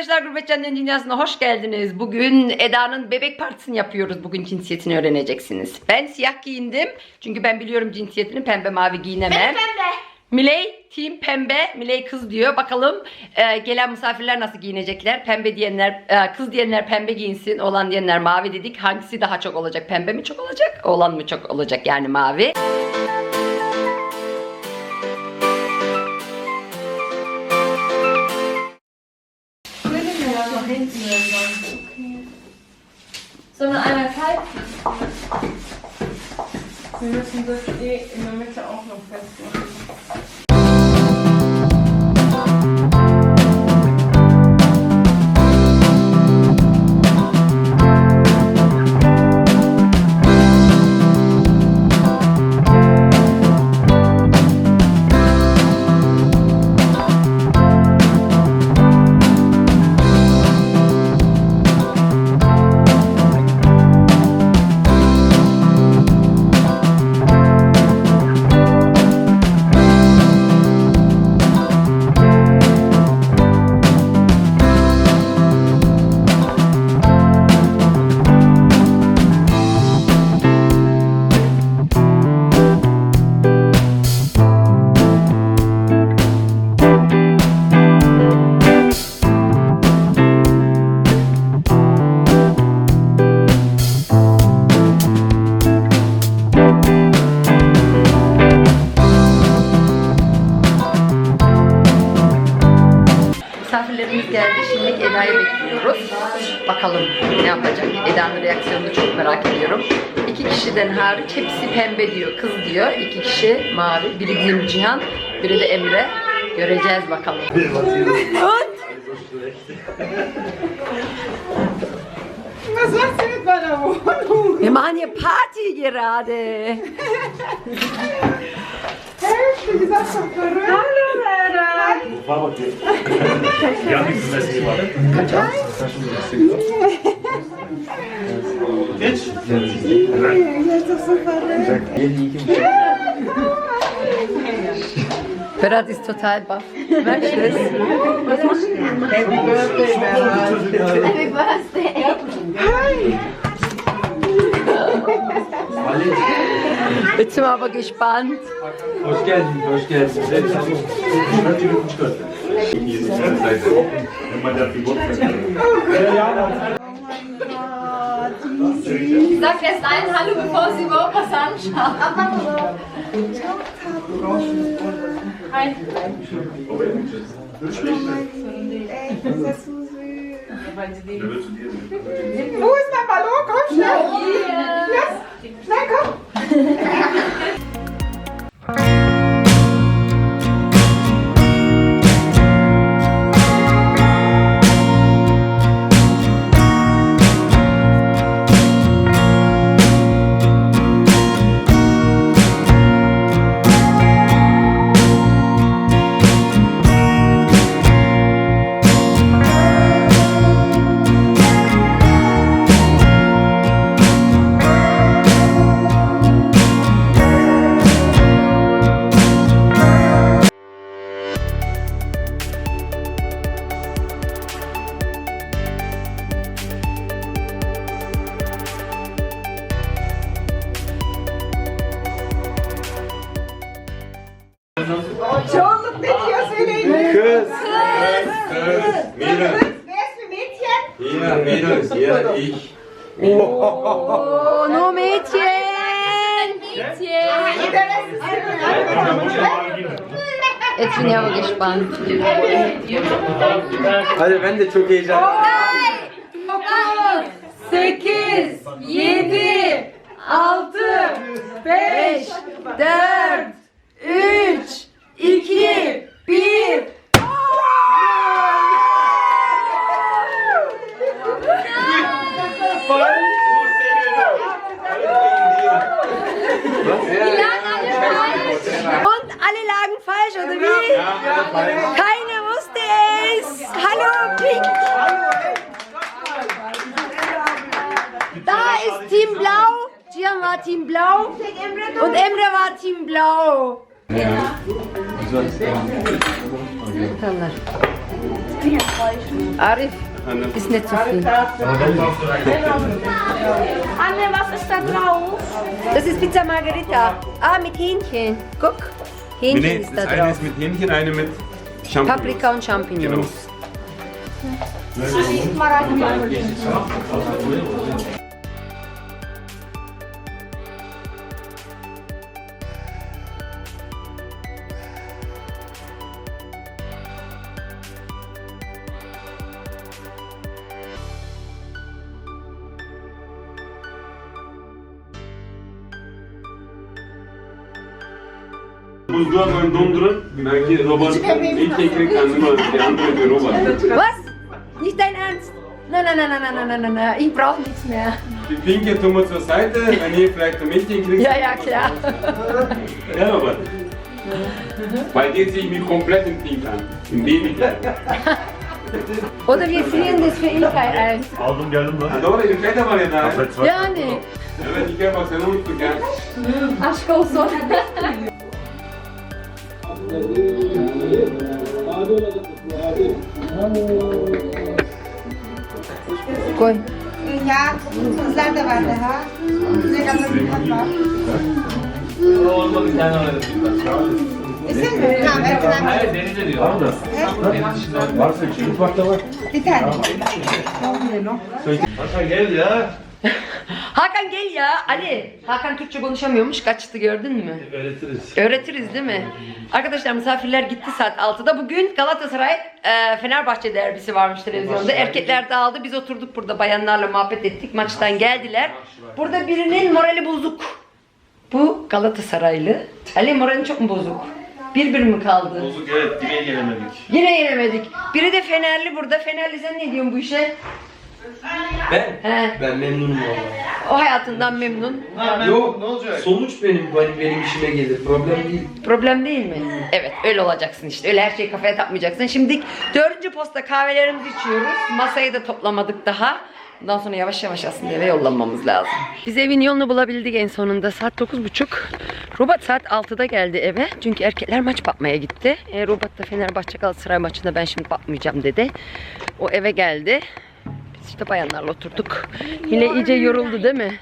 arkadaşlar Gurbet Canlı'nın dünyasına hoş geldiniz. Bugün Eda'nın bebek partisini yapıyoruz. Bugün cinsiyetini öğreneceksiniz. Ben siyah giyindim. Çünkü ben biliyorum cinsiyetini pembe mavi giyinemem. Pembe. Miley team pembe. Miley kız diyor. Bakalım e, gelen misafirler nasıl giyinecekler. Pembe diyenler, e, kız diyenler pembe giyinsin. Olan diyenler mavi dedik. Hangisi daha çok olacak? Pembe mi çok olacak? Olan mı çok olacak yani mavi? Sondern einmal falten. Wir müssen das eh in der Mitte auch noch festmachen. Eda'yı bekliyoruz. Bakalım ne yapacak. Eda'nın reaksiyonunu çok merak ediyorum. İki kişiden hariç hepsi pembe diyor, kız diyor. İki kişi mavi. Biri bizim Cihan, biri de Emre. Göreceğiz bakalım. Was machst du mit meiner Wohnung? Wir machen hier Party gerade. Hälfte gesagt, doch verrückt. War okay. Ja, nichts mehr Ja, Berat ist total baff. Merkst du das? Happy Birthday, Happy Birthday. Hi. Jetzt sind wir aber gespannt. Hoş geldin, hoş geldin. Wenn man da Geburtstag Sie sagt erst ein Hallo, bevor sie überhaupt was anschaut. Hi. Wo ist mein Ballon? Komm schnell. Yes. Schnell, komm. Mädchen? Ja, Mädels, ja, ich. Oh, nur Mädchen! Für Jetzt bin ich aber gespannt. Hadi ben de çok heyecanlıyım. 8, 7, 6, 5, 4, Und alle lagen falsch, oder wie? Keiner wusste es. Hallo, Pink. Da ist Team Blau. Gian war Team Blau. Und Emre war Team Blau. Tamam. Arif, ist nicht so viel. Anne, was ist da drauf? Das ist Pizza Margherita. Ah, mit Hähnchen. Guck. Hähnchen Nee, ist da das eine drauf. ist mit Hähnchen, eine mit Champignons. Paprika und Champignons. Buzluğa koyun dondurun. Belki robot ilk ekmek kendime yardım ediyor robot. Was? Nicht dein Ernst? Nein, nein, nein, nein, nein, nein, nein, nein. Ich brauche nichts mehr. Die pinke tun wir zur Seite, wenn ihr vielleicht ein Mädchen kriegt. Ja, ja, klar. Ja, Robert. Bei dir ziehe ich mich komplett in Pink an. Im Babykleid. Oder wir frieren das für Ilkay ein. Aldım geldim lan. Ha, doğru, İlkay da var ya daha. Affet var. Yani. Evet, İlkay bak sen unuttuk ya. Aşk olsun. Koy. Ja, sen de var daha. Ne kadar bir kat var. İsim mi? Tamam, Erkan abi. Varsa içi mutfakta var. Bir tane. Hasan gel ya. Hakan gel ya. Ali. Hakan Türkçe konuşamıyormuş. Kaçtı gördün mü? Öğretiriz. Öğretiriz değil mi? Arkadaşlar misafirler gitti saat 6'da. Bugün Galatasaray e, Fenerbahçe derbisi varmış televizyonda. Erkekler dağıldı. Biz oturduk burada bayanlarla muhabbet ettik. Maçtan geldiler. Burada birinin morali bozuk. Bu Galatasaraylı. Ali moralin çok mu bozuk? Bir bir mi kaldı? Bozuk evet yine gelemedik. Yine yenemedik. Biri de Fenerli burada. Fenerli sen ne diyorsun bu işe? Ben? He. Ben memnunum valla. O hayatından memnun. Yok, ne olacak? Sonuç benim, benim, benim işime gelir. Problem değil. Problem değil mi? Evet öyle olacaksın işte. Öyle her şeyi kafaya takmayacaksın. Şimdi dördüncü posta kahvelerimizi içiyoruz. Masayı da toplamadık daha. Bundan sonra yavaş yavaş aslında eve yollanmamız lazım. Biz evin yolunu bulabildik en sonunda. Saat 9.30. Robot saat 6'da geldi eve. Çünkü erkekler maç bakmaya gitti. E, Robot da Fenerbahçe Galatasaray maçında ben şimdi bakmayacağım dedi. O eve geldi. İşte bayanlarla oturduk. Yine iyice yoruldu değil mi?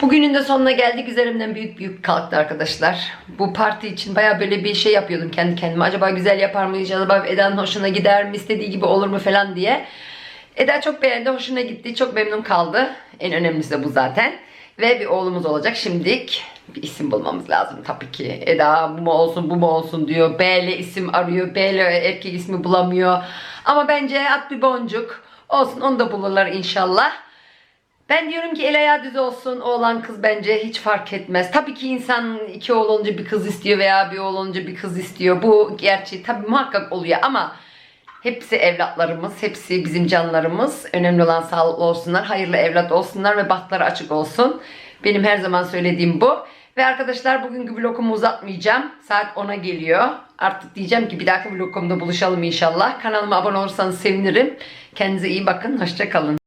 Bugünün de sonuna geldik. Üzerimden büyük büyük kalktı arkadaşlar. Bu parti için baya böyle bir şey yapıyordum kendi kendime. Acaba güzel yapar mıyız? Acaba Eda'nın hoşuna gider mi? istediği gibi olur mu falan diye. Eda çok beğendi. Hoşuna gitti. Çok memnun kaldı. En önemlisi de bu zaten. Ve bir oğlumuz olacak. Şimdilik bir isim bulmamız lazım tabii ki. Eda bu mu olsun bu mu olsun diyor. B ile isim arıyor. B ile erkek ismi bulamıyor. Ama bence at bir boncuk. Olsun onu da bulurlar inşallah. Ben diyorum ki el ayağı düz olsun oğlan kız bence hiç fark etmez. Tabii ki insan iki olunca bir kız istiyor veya bir olunca bir kız istiyor. Bu gerçi tabii muhakkak oluyor ama hepsi evlatlarımız, hepsi bizim canlarımız. Önemli olan sağlıklı olsunlar, hayırlı evlat olsunlar ve bahtları açık olsun. Benim her zaman söylediğim bu. Ve arkadaşlar bugünkü vlogumu uzatmayacağım. Saat 10'a geliyor. Artık diyeceğim ki bir dahaki vlogumda buluşalım inşallah. Kanalıma abone olursanız sevinirim. Kendinize iyi bakın. Hoşça kalın.